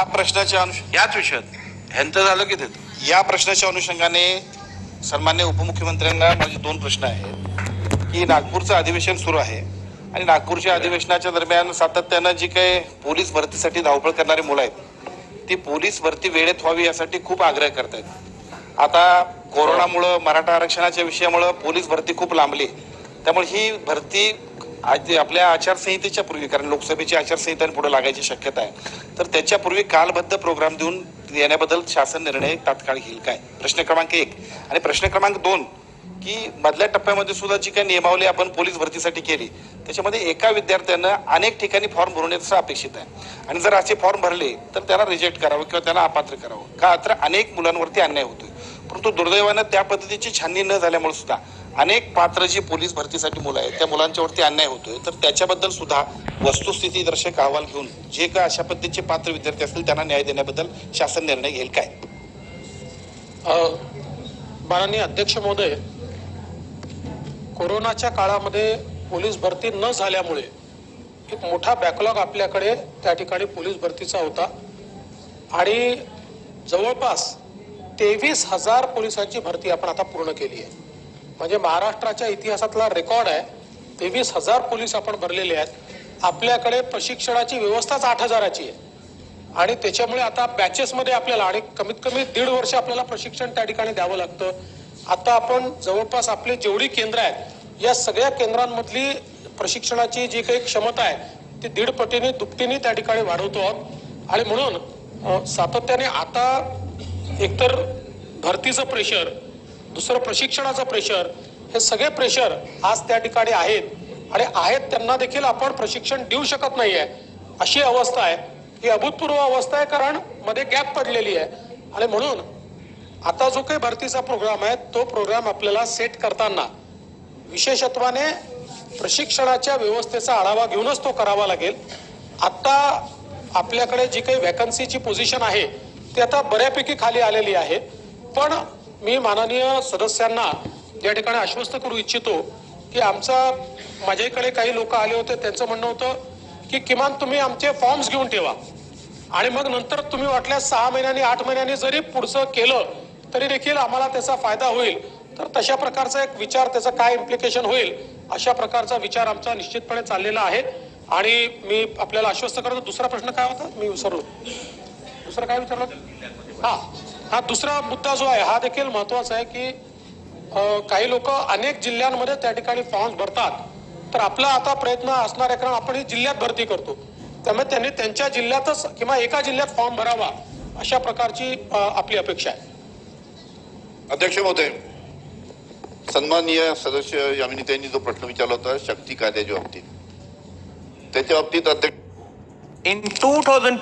या प्रश्नाच्या अनुष याच विषयात. ह्यांचं झालं की ते या प्रश्नाच्या अनुषंगाने सन्मान्य उपमुख्यमंत्र्यांना माझे दोन प्रश्न आहेत. की नागपूरचं अधिवेशन सुरू आहे आणि नागपूरच्या अधिवेशनाच्या दरम्यान सातत्यानं जी काही पोलीस भरतीसाठी धावपळ करणारी मुलं आहेत ती पोलीस भरती वेळेत व्हावी यासाठी खूप आग्रह करतायत. आता कोरोनामुळं मराठा आरक्षणाच्या विषयामुळं पोलीस भरती खूप लांबली. त्यामुळे ही भरती आज आपल्या आचारसंहितेच्या पूर्वी कारण लोकसभेची आचारसंहिता पुढे लागायची शक्यता आहे तर त्याच्यापूर्वी कालबद्ध प्रोग्राम देऊन येण्याबद्दल शासन निर्णय तात्काळ घेईल काय? प्रश्न क्रमांक एक. आणि प्रश्न क्रमांक दोन की मधल्या टप्प्यामध्ये सुद्धा जी काही नियमावली आपण पोलीस भरतीसाठी केली त्याच्यामध्ये एका विद्यार्थ्यानं अनेक ठिकाणी फॉर्म भरून अपेक्षित आहे. आणि जर असे फॉर्म भरले तर त्याला रिजेक्ट करावं किंवा त्याला अपात्र करावं. का तर अनेक मुलांवरती अन्याय होतोय. परंतु दुर्दैवानं त्या पद्धतीची छाननी न झाल्यामुळे सुद्धा अनेक पात्र जी पोलीस भरतीसाठी मुलं आहेत त्या मुलांच्यावरती अन्याय होतोय. तर त्याच्याबद्दल सुद्धा वस्तुस्थिती दर्शक अहवाल घेऊन जे का अशा पद्धतीचे पात्र विद्यार्थी असतील त्यांना न्याय देण्याबद्दल शासन निर्णय घेईल काय? माननीय अध्यक्ष महोदय कोरोनाच्या काळामध्ये पोलीस भरती न झाल्यामुळे एक मोठा बॅकलॉग आपल्याकडे त्या ठिकाणी पोलीस भरतीचा होता. आणि जवळपास तेवीस हजार पोलिसांची भरती आपण आता पूर्ण केली आहे. म्हणजे महाराष्ट्राच्या इतिहासातला रेकॉर्ड आहे. तेवीस हजार पोलीस आपण भरलेले आहेत. आपल्याकडे प्रशिक्षणाची व्यवस्थाच आठ हजाराची आहे. आणि त्याच्यामुळे आता बॅचेसमध्ये आपल्याला आणि कमीत कमी दीड वर्ष आपल्याला प्रशिक्षण त्या ठिकाणी द्यावं लागतं. आता आपण जवळपास आपली जेवढी केंद्र आहेत या सगळ्या केंद्रांमधली प्रशिक्षणाची जी काही क्षमता आहे ती दीड पटीने दुपटीने त्या ठिकाणी वाढवतो आहोत. आणि म्हणून सातत्याने आता एकतर भरतीचं प्रेशर दुसरं प्रशिक्षणाचं प्रेशर हे सगळे प्रेशर आज त्या ठिकाणी आहेत. आणि आहेत त्यांना देखील आपण प्रशिक्षण देऊ शकत नाही आहे अशी अवस्था आहे. ही अभूतपूर्व अवस्था आहे कारण मध्ये गॅप पडलेली आहे. आणि म्हणून आता जो काही भरतीचा प्रोग्राम आहे तो प्रोग्राम आपल्याला सेट करताना विशेषत्वाने प्रशिक्षणाच्या व्यवस्थेचा आढावा घेऊनच तो करावा लागेल. आत्ता आपल्याकडे जी काही व्हॅकन्सीची पोझिशन आहे ती आता बऱ्यापैकी खाली आलेली आहे. पण मी माननीय सदस्यांना या ठिकाणी आश्वस्त करू इच्छितो की आमचा माझ्याकडे काही लोक आले होते त्यांचं म्हणणं होतं की किमान तुम्ही आमचे फॉर्म्स घेऊन ठेवा. आणि मग नंतर तुम्ही वाटल्यास सहा महिन्यांनी आठ महिन्यांनी जरी पुढचं केलं तरी देखील आम्हाला त्याचा फायदा होईल. तर तशा प्रकारचा एक विचार त्याचा काय इम्प्लिकेशन होईल अशा प्रकारचा विचार आमचा निश्चितपणे चाललेला आहे. आणि मी आपल्याला आश्वस्त करतो. दुसरा प्रश्न काय होता? मी विसरलो. दुसरं काय विचारलं? हा. हा दुसरा मुद्दा जो आहे हा देखील महत्त्वाचा आहे की काही लोक अनेक जिल्ह्यांमध्ये त्या ठिकाणी फॉर्म भरतात. तर आपला आता प्रयत्न असणार आहे कारण आपण ही जिल्ह्यात भरती करतो. त्यामुळे त्यांनी त्यांच्या जिल्ह्यातच किंवा एका जिल्ह्यात फॉर्म भरावा अशा प्रकारची आपली अपेक्षा आहे. अध्यक्ष महोदय सन्माननीय सदस्य यामिनीताईंनी जो प्रश्न विचारला होता शक्ती कायद्याच्या बाबतीत. त्याच्या बाबतीत अध्यक्ष इन टू थाउजंड